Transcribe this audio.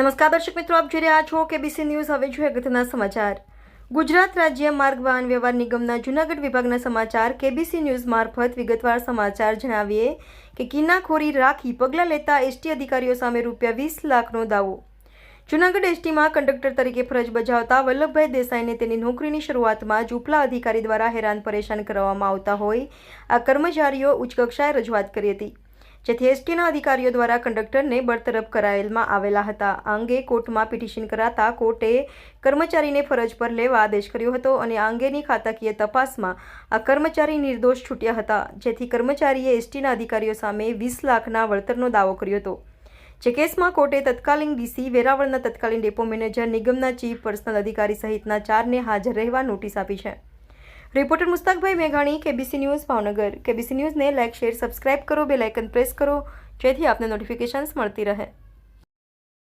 નમસ્કાર દર્શક મિત્રો, આપ જોઈ રહ્યા છો કેબીસી ન્યૂઝ હવે જોઈએ અગત્યના સમાચાર. ગુજરાત રાજ્ય માર્ગ વાહન વ્યવહાર નિગમના જૂનાગઢ વિભાગના સમાચાર કેબીસી ન્યૂઝ મારફત વિગતવાર સમાચાર જણાવીએ કે કિન્નાખોરી રાખી પગલાં લેતા એસટી અધિકારીઓ સામે રૂપિયા વીસ લાખનો દાવો. જૂનાગઢ એસટીમાં કંડક્ટર તરીકે ફરજ બજાવતા વલ્લભભાઈ દેસાઈને તેની નોકરીની શરૂઆતમાં જ અધિકારી દ્વારા હેરાન પરેશાન કરવામાં આવતા હોય આ કર્મચારીઓ ઉચ્ચ કક્ષાએ રજૂઆત કરી હતી. જેથી એસટીના અધિકારીઓ દ્વારા કંડક્ટરને બરતરફ કરાયેલમાં આવેલા હતા. આ અંગે કોર્ટમાં પિટિશન કરાતા કોર્ટે કર્મચારીને ફરજ પર લેવા આદેશ કર્યો હતો અને આ અંગેની ખાતાકીય તપાસમાં આ કર્મચારી નિર્દોષ છૂટ્યા હતા, જેથી કર્મચારીએ એસટીના અધિકારીઓ સામે વીસ લાખના વળતરનો દાવો કર્યો હતો. જે કેસમાં કોર્ટે તત્કાલીન ડીસી વેરાવળના તત્કાલીન ડેપો મેનેજર, નિગમના ચીફ, પર્સનલ અધિકારી સહિતના ચારને હાજર રહેવા નોટિસ આપી છે. રિપોર્ટર મુસ્તાકભાઈ મેઘાણી, કેબીસી ન્યૂઝ ભાવનગર. કેબીસી ન્યૂઝને લાઇક શેર, સબસ્ક્રાઇબ કરો બે લાઇકન પ્રેસ કરો, જેથી આપને નોટિફિકેશન્સ મળતી રહે.